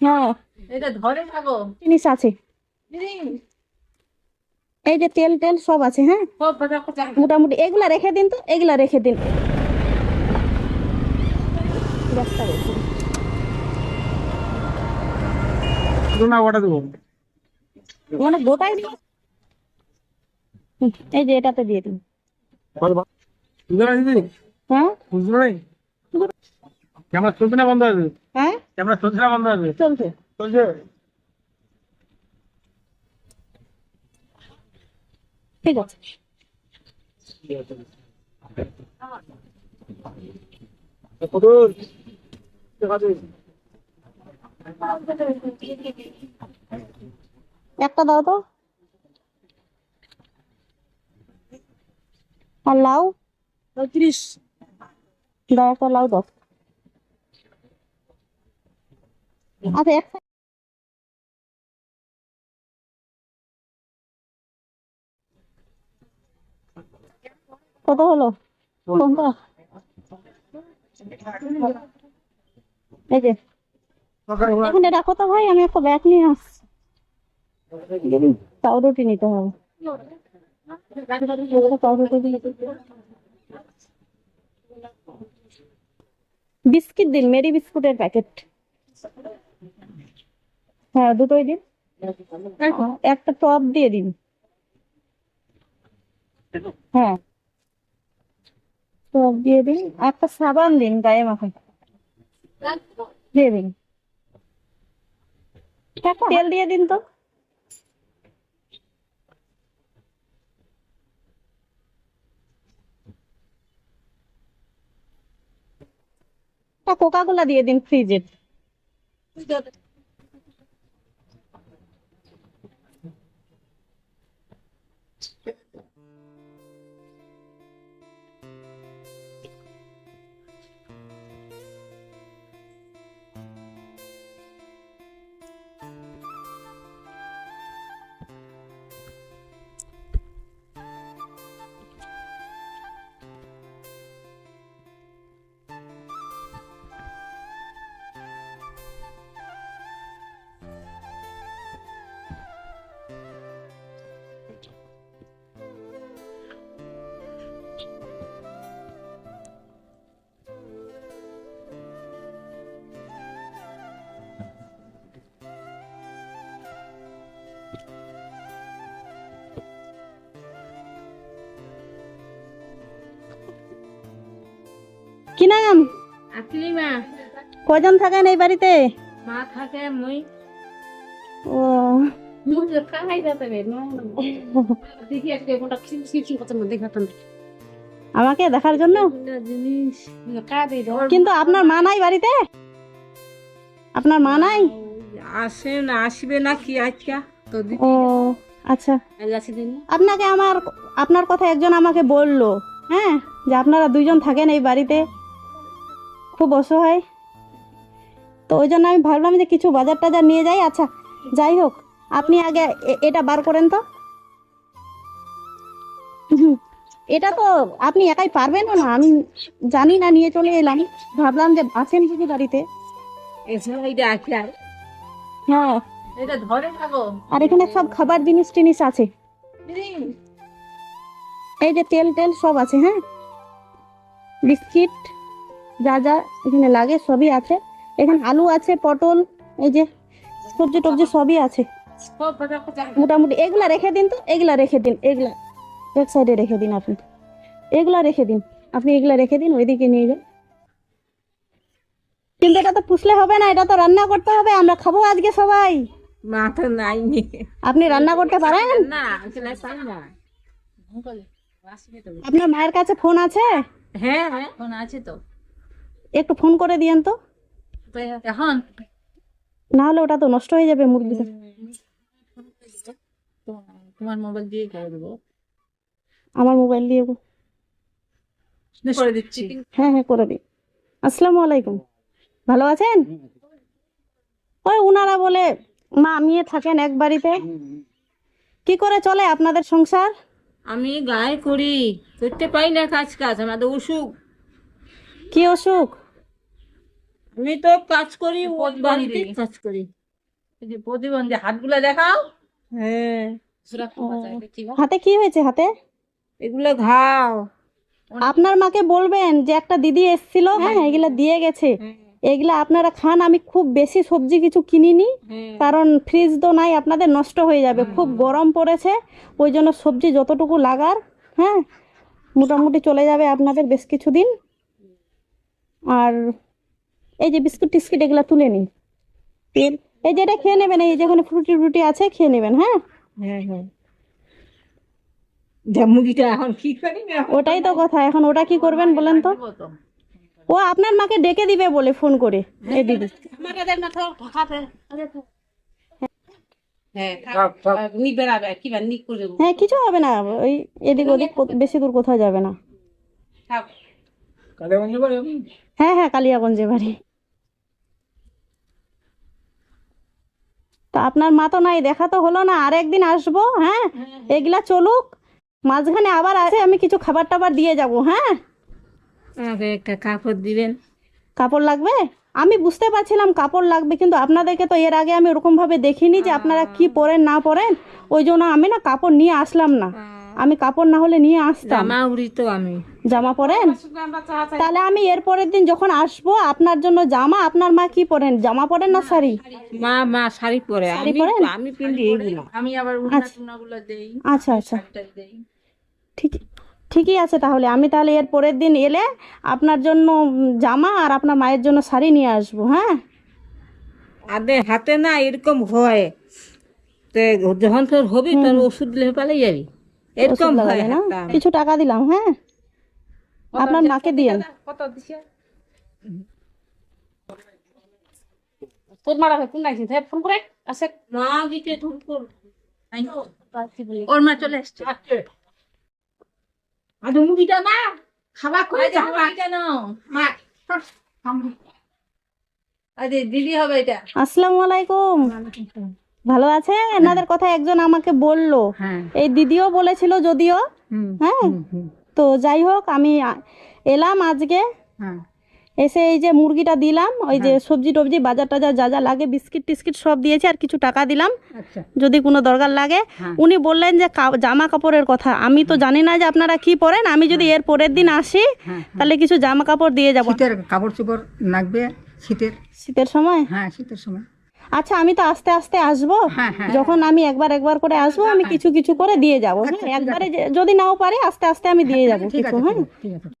হ্যাঁ। এটা ধরে থাকো জিনিস আছে। এই যে তেল টেল সব আছে হ্যাঁ? মোটামুটি এগুলা রেখে দিন তো এগুলা রেখে দিন। মানে গোটাই এই যে এটাতে দিয়ে দিন। হ্যাঁ? ক্যামেরা না বন্ধ হ্যাঁ? ক্যামেরা চলছে না বন্ধ আছে চলছে। চলছে ঠিক আছে। একটা দাও তো। আর লাউ? পঁয়ত্রিশ। দাও একটা লাউ দাও। আচ্ছা এক কত হলো? কোনটা? এই যে। এখানে রাখো তো ভাই? আমি একটা ব্যাগ নিয়ে আসছি। পাউরুটি নিতে হবে। বিস্কিট দিন মেরি বিস্কুটের প্যাকেট। হ্যাঁ দুটোই দিন। একটা টপ দিয়ে দিন। হ্যাঁ। টপ দিয়ে দিন। একটা সাবান দিন গায়ে মাখায়। দিয়ে দিন। তেল দিয়ে দিন তো। কোকা কোলা দিয়ে দিন ফ্রিজে। Good. কি নাম? আসলি মা। কজন থাকেন এই বাড়িতে? মা থাকে মুই। ও। মুই যে কাহাই যাতে রে দেখি একটা কোনটা খিল খিল খিল কথা দেখাতাম আমাকে দেখার জন্য? কিন্তু আপনার মা নাই বাড়িতে? আপনার মা নাই? আসে না আসবে না কি আজকা? তো ও আচ্ছা। আপনাকে আমার আপনার কথা একজন আমাকে বলল হ্যাঁ? যে আপনারা দুইজন থাকেন এই বাড়িতে। খুব অসহায়। তো ওই জন্য আমি ভাবলাম যে কিছু বাজার টাজার নিয়ে যাই। আচ্ছা যাই হোক আপনি আগে এটা বার করেন তো। হুম, এটা তো আপনি একাই পারবেন না। আমি জানি না নিয়ে চলে এলাম। ভাবলাম যে আছেন বাড়িতে। আছে আর। হ্যাঁ। আর এখানে সব খাবার জিনিস টিনিস আছে। এই যে তেল টেল সব আছে হ্যাঁ? বিস্কিট যা যা এখানে লাগে সবই আছে। এখানে আলু আছে পটল এই যে সবজি টবজি সবই আছে। মোটামুটি এগুলা রেখে দিন তো এগুলা রেখে দিন এগুলা। এক সাইডে রেখে দিন আপনি। এগুলা রেখে দিন। আপনি এগুলা রেখে দিন ওইদিকে নিয়ে যান। কিন্তু এটা তো পুষলে হবে না এটা তো রান্না করতে হবে আমরা খাব আজকে সবাই। মা তো নাই। আপনি রান্না করতে পারেন? না। আপনার মায়ের কাছে ফোন আছে? হ্যাঁ হ্যাঁ। ফোন আছে তো। একটু ফোন করে দিয়েন তো। এখন? না হলে ওটা তো নষ্ট হয়ে যাবে মুরগিটা তোমার মোবাইল দিয়ে করে দেবো। আমার মোবাইল দিয়ে। করে দিচ্ছি। হ্যাঁ হ্যাঁ করে দিই। আসসালামু আলাইকুম। ভালো আছেন? ওই উনারা বলে মা মেয়ে থাকেন এক বাড়িতে। কি করে চলে আপনাদের সংসার? আমি গায়ে করি করতে পাই না কাজ কাজ আমাদের অসুখ। কি অসুখ? আমি তো কাজ করি বাড়িতে কাজ করি। এই যে প্রতিবন্ধী হাতগুলো দেখাও। হ্যাঁ। হাতে কি হয়েছে হাতে? এগুলো ঘাও। আপনার মাকে বলবেন যে একটা দিদি এসেছিল হ্যাঁ। এগুলা দিয়ে গেছে। এগুলা আপনারা খান আমি খুব বেশি সবজি কিছু কিনিনি কারণ ফ্রিজ তো নাই আপনাদের নষ্ট হয়ে যাবে। খুব গরম পড়েছে ওই জন্য সবজি যতটুকু লাগার হ্যাঁ মোটামুটি চলে যাবে আপনাদের বেশ কিছুদিন। আর এই যে বিস্কুট টিস্কুট এগুলো তুলে নিন। তেল এই যে এটা খেয়ে নেবেন এই যে যেখানে ফ্রুটি ফ্রুটি আছে খেয়ে নেবেন হ্যাঁ? হ্যাঁ হ্যাঁ। যা এখন কি করি ওটাই তো কথা এখন ওটা কি করবেন বলেন তো? ও আপনার মাকে ডেকে দিবে বলে ফোন করে। এই দিদি। হ্যাঁ হ্যাঁ কিছু হবে না ওই এদিক ওদিক বেশি দূর কোথাও যাবে না। থাক কালীগঞ্জ বাড়ি হ্যাঁ হ্যাঁ কালিয়াগঞ্জে বাড়ি। তা আপনার মা তো নাই দেখা তো হলো না আর একদিন আসব হ্যাঁ? এগুলা চলুক মাঝখানে আবার আসে আমি কিছু খাবার টাবার দিয়ে যাব হ্যাঁ? আমাকে একটা কাপড় দিবেন। কাপড় লাগবে? আমি বুঝতে পারছিলাম কাপড় লাগবে কিন্তু আপনাদেরকে তো এর আগে আমি ওরকম ভাবে দেখিনি যে আপনারা কি পরেন না পরেন ওই জন্য আমি না কাপড় নিয়ে আসলাম না। আমি কাপড় না হলে নিয়ে আসতাম। জামা উড়ি তো আমি। জামা পরেন? তাহলে আমি এর পরের দিন যখন আসব আপনার জন্য জামা আপনার মা কি পরেন? জামা পরেন না শাড়ি? মা মা শাড়ি পরে। শাড়ি আমি পরেন? আমি পিন্ডি এগুলো আমি আবার উন্না গুলো দেই আচ্ছা আচ্ছা। ঠিক ঠিকই আছে তাহলে। আমি তাহলে এর পরের দিন এলে আপনার জন্য জামা আর আপনার মায়ের জন্য শাড়ি নিয়ে আসব হ্যাঁ? আদে হাতে না এরকম হয়। তো যখন তোর হবি তোর ওষুধ দিলে পালিয়ে যাবি। এরকম হয় লাগাবে না? হাতটা। কিছু টাকা দিলাম হ্যাঁ? আপনার মাকে দিয়েন। কত দিছে তোর মারা তাই ফোন করে। আসে না দিতে ধুর কর। ওর মা চলে এসছে আর মুগিটা না খাবার করে যাবা? কেন মা আরে দিদি হবে এটা। আসসালামু আলাইকুম। ভালো আছে? এনাদের কথা একজন আমাকে বলল। হ্যাঁ। এই দিদিও বলেছিল যদিও। হ্যাঁ? তো যাই হোক আমি এলাম আজকে। হ্যাঁ। এসে এই যে মুরগিটা দিলাম ওই যে সবজি টবজি বাজার টাজার যা যা লাগে বিস্কিট টিস্কিট সব দিয়েছি আর কিছু টাকা দিলাম। আচ্ছা। যদি কোনো দরকার লাগে। হ্যাঁ। উনি বললেন যে জামা কাপড়ের কথা। আমি তো জানি না যে আপনারা কি পরেন। আমি যদি এর পরের দিন আসি হ্যাঁ তাহলে কিছু জামা কাপড় দিয়ে যাব। কাপড় চোপড় লাগবে? শীতের? শীতের সময়? হ্যাঁ শীতের সময়। আচ্ছা আমি তো আস্তে আস্তে আসব। হ্যাঁ হ্যাঁ। যখন আমি একবার একবার করে আসব আমি কিছু কিছু করে দিয়ে যাব। হ্যাঁ একবারে যদি নাও পারে আস্তে আস্তে আমি দিয়ে যাব। ঠিক কিছু হ্যাঁ।